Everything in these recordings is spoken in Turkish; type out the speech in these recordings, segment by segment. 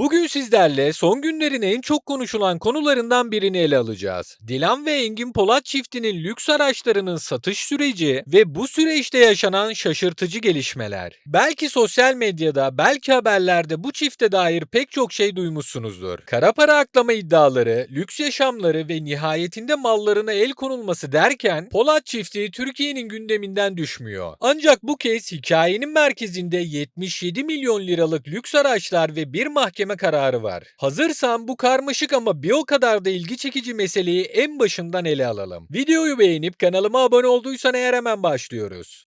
Bugün sizlerle son günlerin en çok konuşulan konularından birini ele alacağız. Dilan ve Engin Polat çiftinin lüks araçlarının satış süreci ve bu süreçte yaşanan şaşırtıcı gelişmeler. Belki sosyal medyada, belki haberlerde bu çifte dair pek çok şey duymuşsunuzdur. Kara para aklama iddiaları, lüks yaşamları ve nihayetinde mallarına el konulması derken Polat çifti Türkiye'nin gündeminden düşmüyor. Ancak bu kez hikayenin merkezinde 77 milyon liralık lüks araçlar ve bir mahkeme kararı var. Hazırsan bu karmaşık ama bir o kadar da ilgi çekici meseleyi en başından ele alalım. Videoyu beğenip kanalıma abone olduysan eğer hemen başlıyoruz.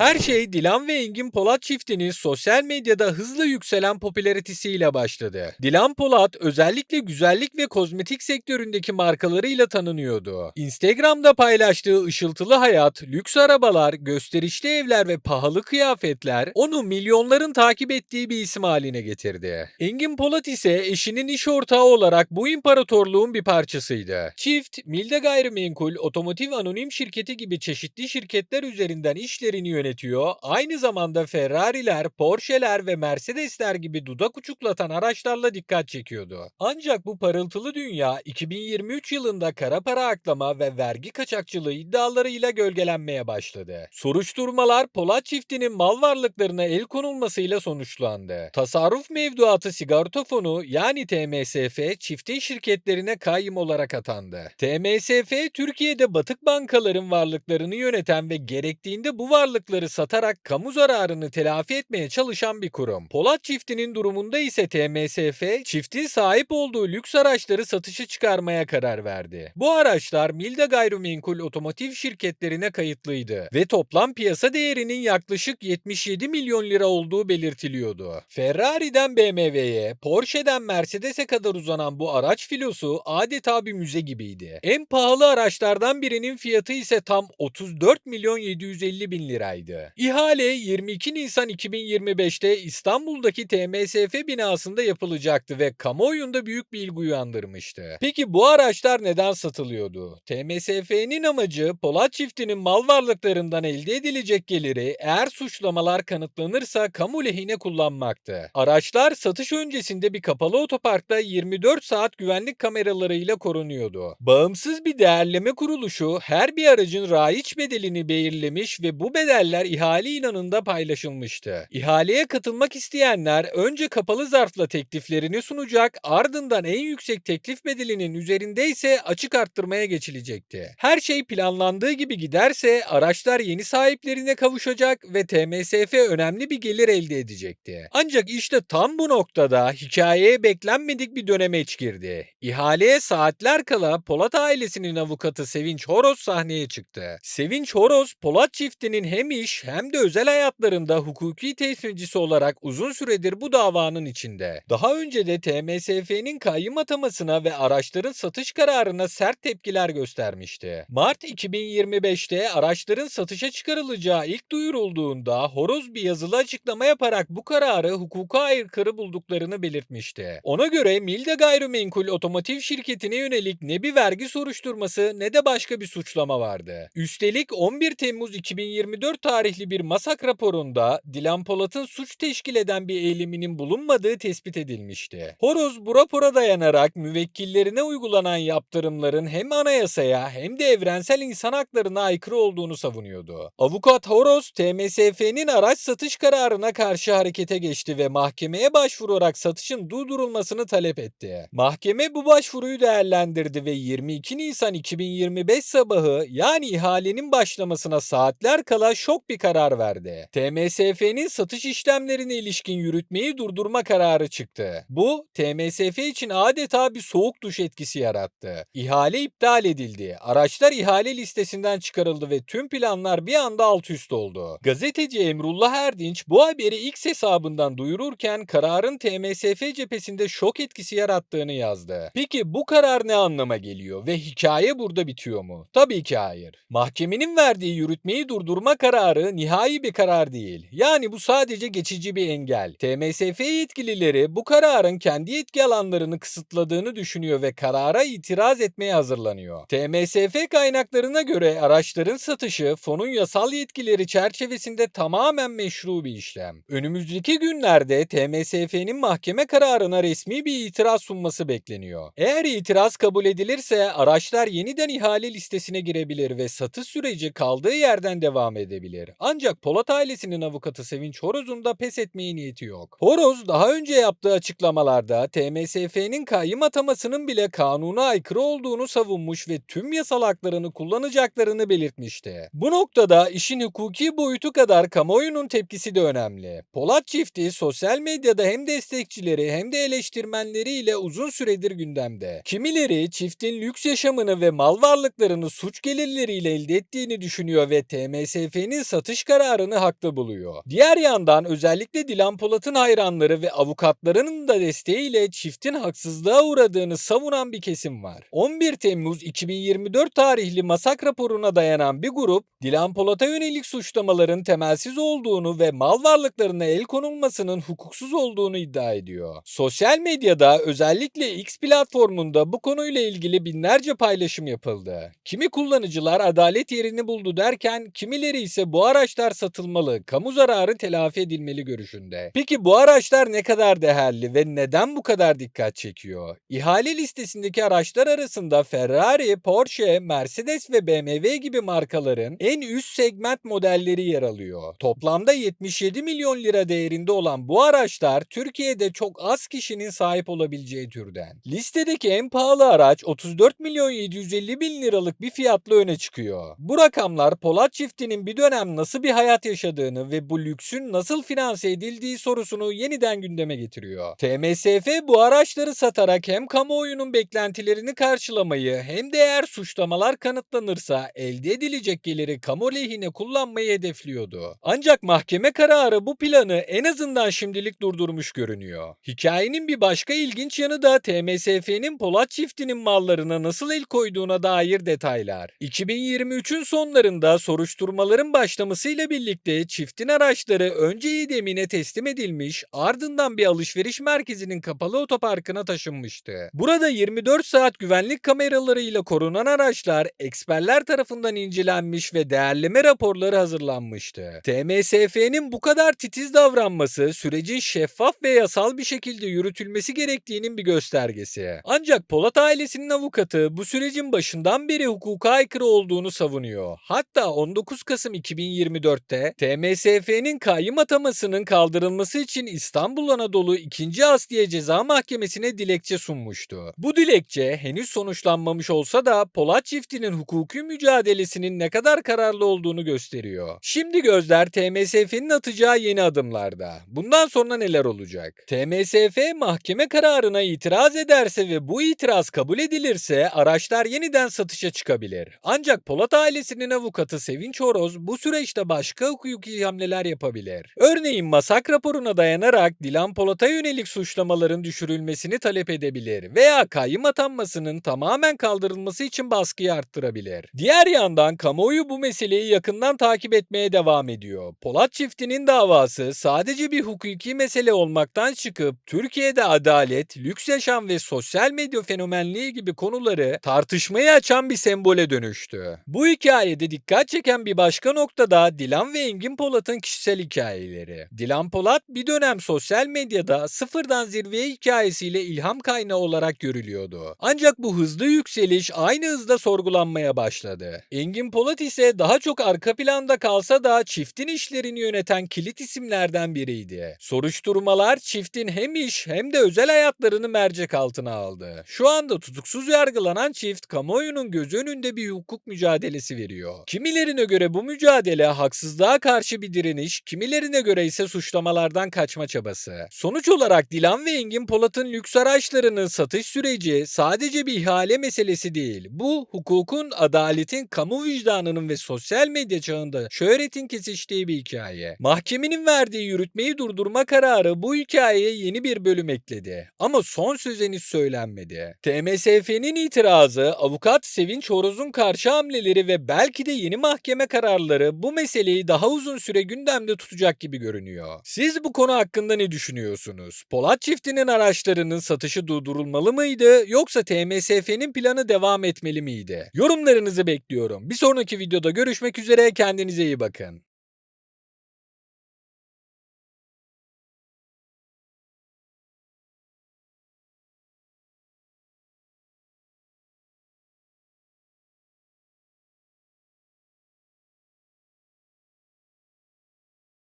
Her şey Dilan ve Engin Polat çiftinin sosyal medyada hızla yükselen popülaritesiyle başladı. Dilan Polat özellikle güzellik ve kozmetik sektöründeki markalarıyla tanınıyordu. Instagram'da paylaştığı ışıltılı hayat, lüks arabalar, gösterişli evler ve pahalı kıyafetler onu milyonların takip ettiği bir isim haline getirdi. Engin Polat ise eşinin iş ortağı olarak bu imparatorluğun bir parçasıydı. Çift, Milde Gayrimenkul, Otomotiv Anonim Şirketi gibi çeşitli şirketler üzerinden işlerini yönetiyor. Aynı zamanda Ferrari'ler, Porsche'ler ve Mercedes'ler gibi dudak uçuklatan araçlarla dikkat çekiyordu. Ancak bu parıltılı dünya 2023 yılında kara para aklama ve vergi kaçakçılığı iddialarıyla gölgelenmeye başladı. Soruşturmalar Polat çiftinin mal varlıklarına el konulmasıyla sonuçlandı. Tasarruf mevduatı sigorta fonu yani TMSF çiftin şirketlerine kayyım olarak atandı. TMSF Türkiye'de batık bankaların varlıklarını yöneten ve gerektiğinde bu varlıkları satarak kamu zararını telafi etmeye çalışan bir kurum. Polat çiftinin durumunda ise TMSF çiftin sahip olduğu lüks araçları satışa çıkarmaya karar verdi. Bu araçlar Milda Gayrimenkul Otomotiv şirketlerine kayıtlıydı ve toplam piyasa değerinin yaklaşık 77 milyon lira olduğu belirtiliyordu. Ferrari'den BMW'ye, Porsche'den Mercedes'e kadar uzanan bu araç filosu adeta bir müze gibiydi. En pahalı araçlardan birinin fiyatı ise tam 34 milyon 750 bin liraydı. İhale 22 Nisan 2025'te İstanbul'daki TMSF binasında yapılacaktı ve kamuoyunda büyük bir ilgi uyandırmıştı. Peki bu araçlar neden satılıyordu? TMSF'nin amacı Polat çiftinin mal varlıklarından elde edilecek geliri eğer suçlamalar kanıtlanırsa kamu lehine kullanmaktı. Araçlar satış öncesinde bir kapalı otoparkta 24 saat güvenlik kameralarıyla korunuyordu. Bağımsız bir değerleme kuruluşu her bir aracın raiç bedelini belirlemiş ve bu bedeller ihale inanında paylaşılmıştı. İhaleye katılmak isteyenler önce kapalı zarfla tekliflerini sunacak ardından en yüksek teklif bedelinin üzerinde ise açık arttırmaya geçilecekti. Her şey planlandığı gibi giderse araçlar yeni sahiplerine kavuşacak ve TMSF önemli bir gelir elde edecekti. Ancak işte tam bu noktada hikayeye beklenmedik bir dönemeç girdi. İhaleye saatler kala Polat ailesinin avukatı Sevinç Horoz sahneye çıktı. Sevinç Horoz, Polat çiftinin hem iş hem de özel hayatlarında hukuki temsilcisi olarak uzun süredir bu davanın içinde. Daha önce de TMSF'nin kayyım atamasına ve araçların satış kararına sert tepkiler göstermişti. Mart 2025'te araçların satışa çıkarılacağı ilk duyurulduğunda Horoz bir yazılı açıklama yaparak bu kararı hukuka aykırı bulduklarını belirtmişti. Ona göre Milde Gayrimenkul Otomotiv şirketine yönelik ne bir vergi soruşturması ne de başka bir suçlama vardı. Üstelik 11 Temmuz 2024 tarihli bir masak raporunda Dilan Polat'ın suç teşkil eden bir eyleminin bulunmadığı tespit edilmişti. Horoz bu rapora dayanarak müvekkillerine uygulanan yaptırımların hem anayasaya hem de evrensel insan haklarına aykırı olduğunu savunuyordu. Avukat Horoz, TMSF'nin araç satış kararına karşı harekete geçti ve mahkemeye başvurarak satışın durdurulmasını talep etti. Mahkeme bu başvuruyu değerlendirdi ve 22 Nisan 2025 sabahı yani ihalenin başlamasına saatler kala şok bir karar verdi. TMSF'nin satış işlemlerine ilişkin yürütmeyi durdurma kararı çıktı. Bu TMSF için adeta bir soğuk duş etkisi yarattı. İhale iptal edildi. Araçlar ihale listesinden çıkarıldı ve tüm planlar bir anda alt üst oldu. Gazeteci Emrullah Erdinç bu haberi X hesabından duyururken kararın TMSF cephesinde şok etkisi yarattığını yazdı. Peki bu karar ne anlama geliyor ve hikaye burada bitiyor mu? Tabii ki hayır. Mahkemenin verdiği yürütmeyi durdurma kararı kararı nihai bir karar değil. Yani bu sadece geçici bir engel. TMSF yetkilileri bu kararın kendi yetki alanlarını kısıtladığını düşünüyor ve karara itiraz etmeye hazırlanıyor. TMSF kaynaklarına göre araçların satışı fonun yasal yetkileri çerçevesinde tamamen meşru bir işlem. Önümüzdeki günlerde TMSF'nin mahkeme kararına resmi bir itiraz sunması bekleniyor. Eğer itiraz kabul edilirse araçlar yeniden ihale listesine girebilir ve satış süreci kaldığı yerden devam edebilir. Ancak Polat ailesinin avukatı Sevinç Horoz'un da pes etmeye niyeti yok. Horoz daha önce yaptığı açıklamalarda TMSF'nin kayyım atamasının bile kanuna aykırı olduğunu savunmuş ve tüm yasal haklarını kullanacaklarını belirtmişti. Bu noktada işin hukuki boyutu kadar kamuoyunun tepkisi de önemli. Polat çifti sosyal medyada hem destekçileri hem de eleştirmenleriyle uzun süredir gündemde. Kimileri çiftin lüks yaşamını ve mal varlıklarını suç gelirleriyle elde ettiğini düşünüyor ve TMSF'nin satış kararını haklı buluyor. Diğer yandan özellikle Dilan Polat'ın hayranları ve avukatlarının da desteğiyle çiftin haksızlığa uğradığını savunan bir kesim var. 11 Temmuz 2024 tarihli masak raporuna dayanan bir grup, Dilan Polat'a yönelik suçlamaların temelsiz olduğunu ve mal varlıklarına el konulmasının hukuksuz olduğunu iddia ediyor. Sosyal medyada özellikle X platformunda bu konuyla ilgili binlerce paylaşım yapıldı. Kimi kullanıcılar adalet yerini buldu derken kimileri ise bu araçlar satılmalı, kamu zararı telafi edilmeli görüşünde. Peki bu araçlar ne kadar değerli ve neden bu kadar dikkat çekiyor? İhale listesindeki araçlar arasında Ferrari, Porsche, Mercedes ve BMW gibi markaların en üst segment modelleri yer alıyor. Toplamda 77 milyon lira değerinde olan bu araçlar Türkiye'de çok az kişinin sahip olabileceği türden. Listedeki en pahalı araç 34 milyon 750 bin liralık bir fiyatla öne çıkıyor. Bu rakamlar Polat çiftinin bir dönem nasıl bir hayat yaşadığını ve bu lüksün nasıl finanse edildiği sorusunu yeniden gündeme getiriyor. TMSF bu araçları satarak hem kamuoyunun beklentilerini karşılamayı hem de eğer suçlamalar kanıtlanırsa elde edilecek geliri kamu lehine kullanmayı hedefliyordu. Ancak mahkeme kararı bu planı en azından şimdilik durdurmuş görünüyor. Hikayenin bir başka ilginç yanı da TMSF'nin Polat çiftinin mallarına nasıl el koyduğuna dair detaylar. 2023'ün sonlarında soruşturmaların başlamasıyla birlikte çiftin araçları önce İDEM'ine teslim edilmiş ardından bir alışveriş merkezinin kapalı otoparkına taşınmıştı. Burada 24 saat güvenlik kameralarıyla korunan araçlar eksperler tarafından incelenmiş ve değerleme raporları hazırlanmıştı. TMSF'nin bu kadar titiz davranması sürecin şeffaf ve yasal bir şekilde yürütülmesi gerektiğinin bir göstergesi. Ancak Polat ailesinin avukatı bu sürecin başından beri hukuka aykırı olduğunu savunuyor. Hatta 19 Kasım 2024'te TMSF'nin kayyım atamasının kaldırılması için İstanbul Anadolu 2. Asliye Ceza Mahkemesi'ne dilekçe sunmuştu. Bu dilekçe henüz sonuçlanmamış olsa da Polat çiftinin hukuki mücadelesinin ne kadar kararlı olduğunu gösteriyor. Şimdi gözler TMSF'nin atacağı yeni adımlarda. Bundan sonra neler olacak? TMSF mahkeme kararına itiraz ederse ve bu itiraz kabul edilirse araçlar yeniden satışa çıkabilir. Ancak Polat ailesinin avukatı Sevinç Horoz bu süreçte başka hukuki hamleler yapabilir. Örneğin masak raporuna dayanarak Dilan Polat'a yönelik suçlamaların düşürülmesini talep edebilir veya kayyım atanmasının tamamen kaldırılması için baskıyı arttırabilir. Diğer yandan kamuoyu bu meseleyi yakından takip etmeye devam ediyor. Polat çiftinin davası sadece bir hukuki mesele olmaktan çıkıp Türkiye'de adalet, lüks yaşam ve sosyal medya fenomenliği gibi konuları tartışmayı açan bir sembole dönüştü. Bu hikayede dikkat çeken bir başka nokta da Dilan ve Engin Polat'ın kişisel hikayeleri. Dilan Polat bir dönem sosyal medyada sıfırdan zirveye hikayesiyle ilham kaynağı olarak görülüyordu. Ancak bu hızlı yükseliş aynı hızda sorgulanmaya başladı. Engin Polat ise daha çok arka planda kalsa da çiftin işlerini yöneten kilit isimlerden biriydi. Soruşturmalar çiftin hem iş hem de özel hayatlarını mercek altına aldı. Şu anda tutuksuz yargılanan çift kamuoyunun göz önünde bir hukuk mücadelesi veriyor. Kimilerine göre bu mücadele haksızlığa karşı bir direniş, kimilerine göre ise suçlamalardan kaçma çabası. Sonuç olarak Dilan ve Engin Polat'ın lüks araçlarının satış süreci sadece bir ihale meselesi değil. Bu hukukun, adaletin, kamu vicdanının ve sosyal medya çağında şöhretin kesiştiği bir hikaye. Mahkemenin verdiği yürütmeyi durdurma kararı bu hikayeye yeni bir bölüm ekledi. Ama son söz söylenmedi. TMSF'nin itirazı, avukat Sevinç Horoz'un karşı hamleleri ve belki de yeni mahkeme kararları bu meseleyi daha uzun süre gündemde tutacak gibi görünüyor. Siz bu konu hakkında ne düşünüyorsunuz? Polat çiftinin araçlarının satışı durdurulmalı mıydı yoksa TMSF'nin planı devam etmeli miydi? Yorumlarınızı bekliyorum. Bir sonraki videoda görüşmek üzere kendinize iyi bakın.